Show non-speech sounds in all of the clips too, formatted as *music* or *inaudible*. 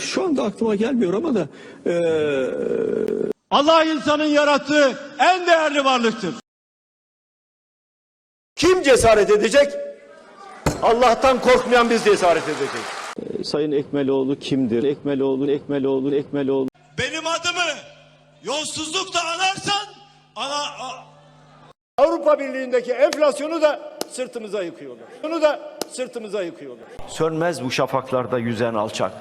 Şu anda aklıma gelmiyor ama da eee Allah insanın yarattığı en değerli varlıktır. Kim cesaret edecek? Allah'tan korkmayan biz cesaret edeceğiz. Sayın Ekmeloğlu kimdir? Ekmeloğlu, Ekmeloğlu, Ekmeloğlu. Benim adımı yolsuzlukla anarsan ana, a- Avrupa Birliği'ndeki enflasyonu da sırtımıza yıkıyorlar. Bunu da sırtımıza yıkıyorlar. Sönmez bu şafaklarda yüzen alçak.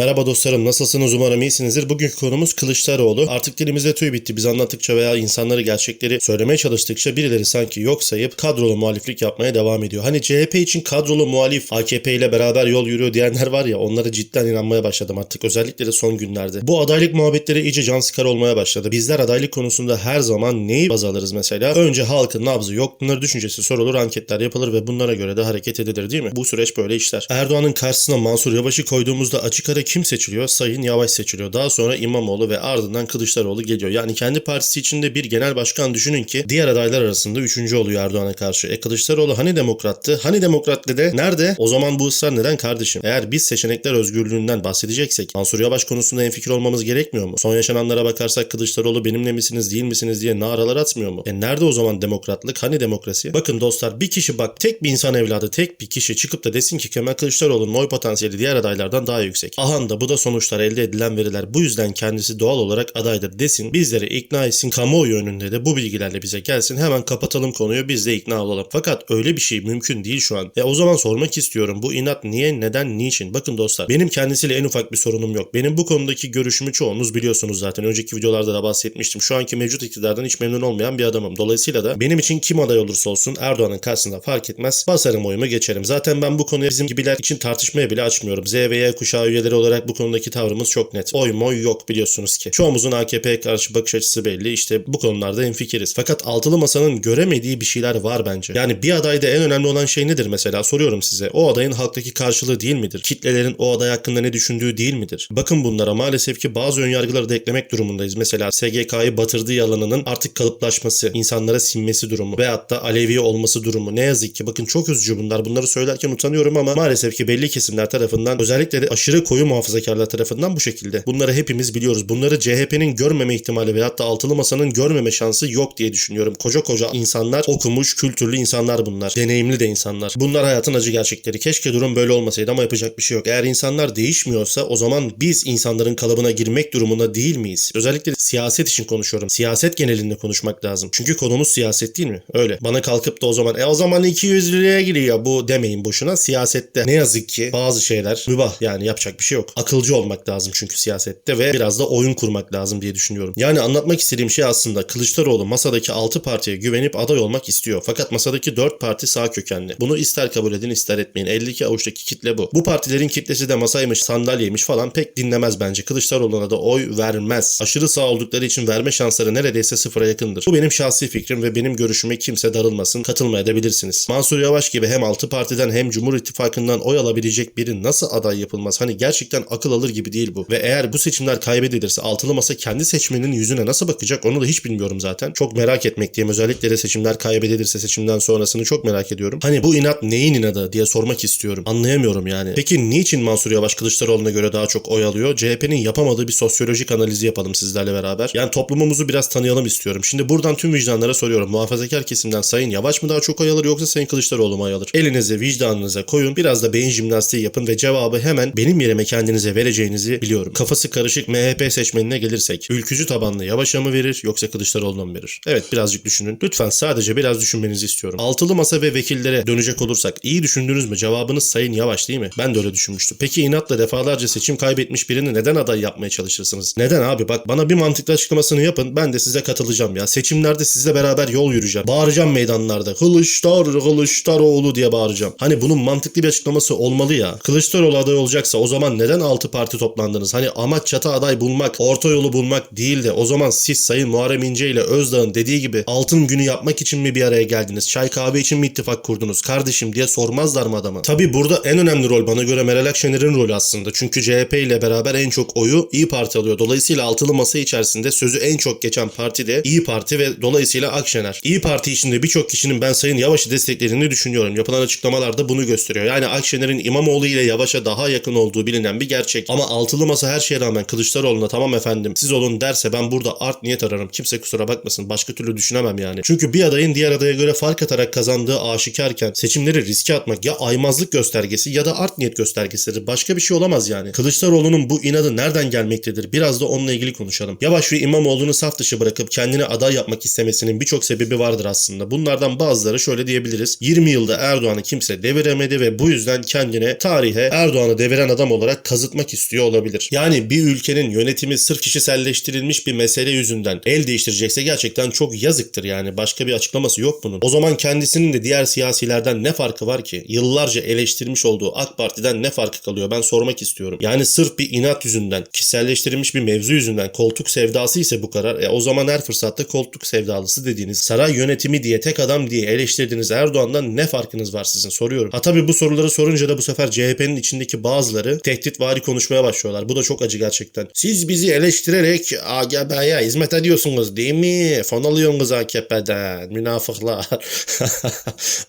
Merhaba dostlarım nasılsınız umarım iyisinizdir. Bugünkü konumuz Kılıçdaroğlu. Artık dilimizde tüy bitti. Biz anlattıkça veya insanları gerçekleri söylemeye çalıştıkça birileri sanki yok sayıp kadrolu muhaliflik yapmaya devam ediyor. Hani CHP için kadrolu muhalif AKP ile beraber yol yürüyor diyenler var ya onlara cidden inanmaya başladım artık. Özellikle de son günlerde. Bu adaylık muhabbetleri iyice can sıkar olmaya başladı. Bizler adaylık konusunda her zaman neyi baz alırız mesela? Önce halkın nabzı yok. Bunları düşüncesi sorulur, anketler yapılır ve bunlara göre de hareket edilir değil mi? Bu süreç böyle işler. Erdoğan'ın karşısına Mansur Yavaş'ı koyduğumuzda açık ara kim seçiliyor? Sayın Yavaş seçiliyor. Daha sonra İmamoğlu ve ardından Kılıçdaroğlu geliyor. Yani kendi partisi içinde bir genel başkan düşünün ki diğer adaylar arasında üçüncü oluyor Erdoğan'a karşı. E Kılıçdaroğlu hani demokrattı? Hani demokrat dedi? Nerede? O zaman bu ısrar neden kardeşim? Eğer biz seçenekler özgürlüğünden bahsedeceksek Mansur Yavaş konusunda en fikir olmamız gerekmiyor mu? Son yaşananlara bakarsak Kılıçdaroğlu benimle misiniz değil misiniz diye naralar atmıyor mu? E nerede o zaman demokratlık? Hani demokrasi? Bakın dostlar bir kişi bak tek bir insan evladı tek bir kişi çıkıp da desin ki Kemal Kılıçdaroğlu'nun oy potansiyeli diğer adaylardan daha yüksek. Ahan da bu da sonuçlar elde edilen veriler. Bu yüzden kendisi doğal olarak adaydır desin. Bizleri ikna etsin. Kamuoyu önünde de bu bilgilerle bize gelsin. Hemen kapatalım konuyu biz de ikna olalım. Fakat öyle bir şey mümkün değil şu an. E o zaman sormak istiyorum. Bu inat niye, neden, niçin? Bakın dostlar benim kendisiyle en ufak bir sorunum yok. Benim bu konudaki görüşümü çoğunuz biliyorsunuz zaten. Önceki videolarda da bahsetmiştim. Şu anki mevcut iktidardan hiç memnun olmayan bir adamım. Dolayısıyla da benim için kim aday olursa olsun Erdoğan'ın karşısında fark etmez. Basarım oyumu geçerim. Zaten ben bu konuyu bizim gibiler için tartışmaya bile açmıyorum. Z ve Y kuşağı üyeleri olarak bu konudaki tavrımız çok net. Oy moy yok biliyorsunuz ki. Çoğumuzun AKP'ye karşı bakış açısı belli. İşte bu konularda hemfikiriz. Fakat altılı masanın göremediği bir şeyler var bence. Yani bir adayda en önemli olan şey nedir mesela? Soruyorum size. O adayın halktaki karşılığı değil midir? Kitlelerin o aday hakkında ne düşündüğü değil midir? Bakın bunlara maalesef ki bazı önyargıları da eklemek durumundayız. Mesela SGK'yı batırdığı yalanının artık kalıplaşması, insanlara sinmesi durumu veyahut da Alevi olması durumu. Ne yazık ki bakın çok üzücü bunlar. Bunları söylerken utanıyorum ama maalesef ki belli kesimler tarafından özellikle de aşırı koyu muhafazakarlar tarafından bu şekilde. Bunları hepimiz biliyoruz. Bunları CHP'nin görmeme ihtimali veyahut da altılı masanın görmeme şansı yok diye düşünüyorum. Koca koca insanlar, okumuş, kültürlü insanlar bunlar. Deneyimli de insanlar. Bunlar hayatın acı gerçekleri. Keşke durum böyle olmasaydı ama yapacak bir şey yok. Eğer insanlar değişmiyorsa o zaman biz insanların kalıbına girmek durumunda değil miyiz? Özellikle siyaset için konuşuyorum. Siyaset genelinde konuşmak lazım. Çünkü konumuz siyaset değil mi? Öyle. Bana kalkıp da o zaman e o zaman 200 liraya giriyor bu demeyin boşuna. Siyasette ne yazık ki bazı şeyler mübah. Yani yapacak bir şey yok. Akılcı olmak lazım çünkü siyasette ve biraz da oyun kurmak lazım diye düşünüyorum. Yani anlatmak istediğim şey aslında Kılıçdaroğlu masadaki 6 partiye güvenip aday olmak istiyor. Fakat masadaki 4 parti sağ kökenli. Bunu ister kabul edin ister etmeyin. 52 avuçtaki kitle bu. Bu partilerin kitlesi de masaymış, sandalyeymiş falan pek dinlemez bence. Kılıçdaroğlu'na da oy vermez. Aşırı sağ oldukları için verme şansları neredeyse sıfıra yakındır. Bu benim şahsi fikrim ve benim görüşüme kimse darılmasın. Katılmaya da bilirsiniz. Mansur Yavaş gibi hem 6 partiden hem Cumhur İttifakı'ndan oy alabilecek biri nasıl aday yapılmaz? Hani gerçekten akıl alır gibi değil bu. Ve eğer bu seçimler kaybedilirse altılı masa kendi seçmeninin yüzüne nasıl bakacak onu da hiç bilmiyorum zaten. Çok merak etmekteyim. Özellikle de seçimler kaybedilirse seçimden sonrasını çok merak ediyorum. Hani bu inat neyin inadı diye sormak istiyorum. Anlayamıyorum yani. Peki niçin Mansur Yavaş Kılıçdaroğlu'na göre daha çok oy alıyor? CHP'nin yapamadığı bir sosyolojik analizi yapalım sizlerle beraber. Yani toplumumuzu biraz tanıyalım istiyorum. Şimdi buradan tüm vicdanlara soruyorum. Muhafazakar kesimden Sayın Yavaş mı daha çok oy alır yoksa Sayın Kılıçdaroğlu mu oy alır? Elinize vicdanınıza koyun. Biraz da beyin jimnastiği yapın ve cevabı hemen benim yerime kendinize vereceğinizi biliyorum. Kafası karışık MHP seçmenine gelirsek ülkücü tabanlı Yavaş'a mı verir yoksa Kılıçdaroğlu'na mı verir? Evet birazcık düşünün. Lütfen sadece biraz düşünmenizi istiyorum. Altılı masa ve vekillere dönecek olursak iyi düşündünüz mü? Cevabınız Sayın Yavaş değil mi? Ben de öyle düşünmüştüm. Peki inatla defalarca seçim kaybetmiş birini neden aday yapmaya çalışırsınız? Neden abi? Bak bana bir mantıklı açıklamasını yapın. Ben de size katılacağım ya. Seçimlerde sizle beraber yol yürüyeceğim. Bağıracağım meydanlarda. Kılıçdar, Kılıçdaroğlu diye bağıracağım. Hani bunun mantıklı bir açıklaması olmalı ya. Kılıçdaroğlu aday olacaksa o zaman neden 6 parti toplandınız? Hani amaç çatı aday bulmak, orta yolu bulmak değil de o zaman siz Sayın Muharrem İnce ile Özdağ'ın dediği gibi altın günü yapmak için mi bir araya geldiniz? Çay kahve için mi ittifak kurdunuz? Kardeşim diye sormazlar mı adama? Tabi burada en önemli rol bana göre Meral Akşener'in rolü aslında. Çünkü CHP ile beraber en çok oyu İyi Parti alıyor. Dolayısıyla altılı masa içerisinde sözü en çok geçen parti de İyi Parti ve dolayısıyla Akşener. İyi Parti içinde birçok kişinin ben Sayın Yavaş'ı desteklediğini düşünüyorum. Yapılan açıklamalar da bunu gösteriyor. Yani Akşener'in İmamoğlu ile Yavaş'a daha yakın olduğu bilinen bir gerçek. Ama altılı masa her şeye rağmen Kılıçdaroğlu'na tamam efendim siz olun derse ben burada art niyet ararım. Kimse kusura bakmasın. Başka türlü düşünemem yani. Çünkü bir adayın diğer adaya göre fark atarak kazandığı aşikarken seçimleri riske atmak ya aymazlık göstergesi ya da art niyet göstergesidir. Başka bir şey olamaz yani. Kılıçdaroğlu'nun bu inadı nereden gelmektedir? Biraz da onunla ilgili konuşalım. Yavaş ve İmamoğlu'nu saf dışı bırakıp kendine aday yapmak istemesinin birçok sebebi vardır aslında. Bunlardan bazıları şöyle diyebiliriz. 20 yılda Erdoğan'ı kimse deviremedi ve bu yüzden kendine tarihe Erdoğan'ı deviren adam olarak kazıtmak istiyor olabilir. Yani bir ülkenin yönetimi sırf kişiselleştirilmiş bir mesele yüzünden el değiştirecekse gerçekten çok yazıktır yani. Başka bir açıklaması yok bunun. O zaman kendisinin de diğer siyasilerden ne farkı var ki? Yıllarca eleştirmiş olduğu AK Parti'den ne farkı kalıyor? Ben sormak istiyorum. Yani sırf bir inat yüzünden, kişiselleştirilmiş bir mevzu yüzünden koltuk sevdası ise bu karar. E o zaman her fırsatta koltuk sevdalısı dediğiniz, saray yönetimi diye tek adam diye eleştirdiğiniz Erdoğan'dan ne farkınız var sizin soruyorum. Ha tabii bu soruları sorunca da bu sefer CHP'nin içindeki bazıları tehditvari konuşmaya başlıyorlar. Bu da çok acı gerçekten. Siz bizi eleştirerek AKP'ye hizmet ediyorsunuz değil mi? Fon alıyorsunuz AKP'den. Münafıklar.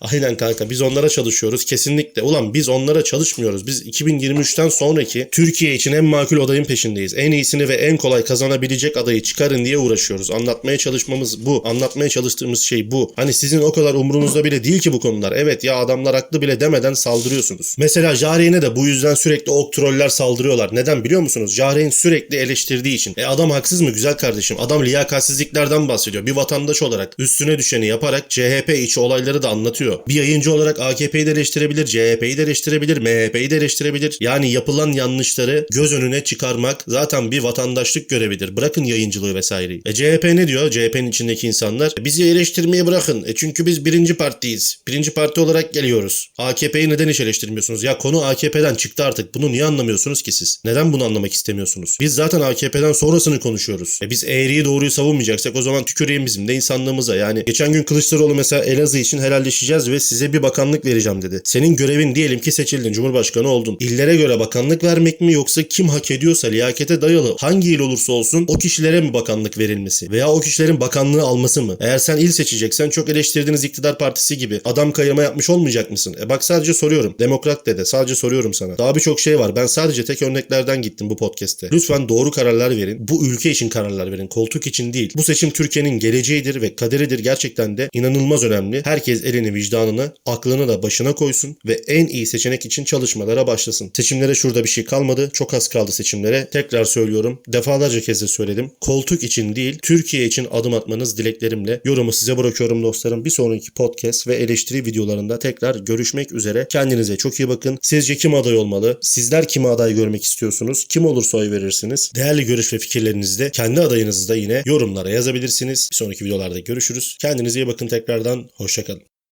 *laughs* Aynen kanka biz onlara çalışıyoruz kesinlikle. Ulan biz onlara çalışmıyoruz. Biz 2023'ten sonraki Türkiye için en makul adayın peşindeyiz. En iyisini ve en kolay kazanabilecek adayı çıkarın diye uğraşıyoruz. Anlatmaya çalışmamız bu. Anlatmaya çalıştığımız şey bu. Hani sizin o kadar umurunuzda bile değil ki bu konular. Evet ya adamlar haklı bile demeden saldırıyorsunuz. Mesela Jahreyn'e de bu yüzden sürekli ok troller saldırıyorlar. Neden biliyor musunuz? Jahreyn sürekli eleştirdiği için. E adam haksız mı güzel kardeşim? Adam liyakatsizliklerden bahsediyor. Bir vatandaş olarak üstüne düşeni yaparak CHP içi olayları da anlatıyor. Bir yayıncı olarak AKP'yi de eleştirebilir, CHP'yi de eleştirebilir, MHP'yi de eleştirebilir. Yani yapılan yanlışları göz önüne çıkarmak zaten bir vatandaşlık görevidir. Bırakın yayıncılığı vesaireyi. E CHP ne diyor? CHP'nin içindeki insanlar bizi eleştirmeyi bırakın. E çünkü biz birinci partiyiz. Birinci parti olarak geliyoruz. AKP'yi neden hiç eleştirmiyorsunuz? Ya konu AKP'den çıktı artık. Bunu niye anlamıyorsunuz ki siz? Neden bunu anlamak istemiyorsunuz? Biz zaten AKP'den sonrasını konuşuyoruz. E biz eğriyi doğruyu savunmayacaksak o zaman tüküreyim bizim de insanlığımıza. Yani geçen gün Kılıçdaroğlu mesela Elazığ için helalleşeceğiz ve size bir bakanlık vereceğim dedi. Senin görevin diyelim ki seçildin, Cumhurbaşkanı oldun. İllere göre bakanlık vermek mi yoksa kim hak ediyorsa liyakete dayalı hangi il olursa olsun o kişilere mi bakanlık verilmesi veya o kişilerin bakanlığı alması mı? Eğer sen il seçeceksen çok eleştirdiğiniz iktidar partisi gibi adam kayırma yapmış olmayacak mısın? E bak sadece soruyorum. Demokrat dede sadece soruyorum sana. Daha birçok şey var. Ben sadece tek örneklerden gittim bu podcast'te. Lütfen doğru kararlar verin. Bu ülke için kararlar verin. Koltuk için değil. Bu seçim Türkiye'nin geleceğidir ve kaderidir. Gerçekten de inanılmaz önemli. Herkes elini vicdanını, aklını da başına koysun ve en iyi seçenek için çalışmalara başlasın. Seçimlere şurada bir şey kalmadı. Çok az kaldı seçimlere. Tekrar söylüyorum. Defalarca kez de söyledim. Koltuk için değil, Türkiye için adım atmanız dileklerimle. Yorumu size bırakıyorum dostlarım. Bir sonraki podcast ve eleştiri videolarında tekrar görüşmek üzere. Kendinize çok iyi bakın. Sizce kim aday olmalı? Sizler kimi aday görmek istiyorsunuz? Kim olursa oy verirsiniz? Değerli görüş ve fikirlerinizi de kendi adayınızı da yine yorumlara yazabilirsiniz. Bir sonraki videolarda görüşürüz. Kendinize iyi bakın tekrardan. Hoşçakalın.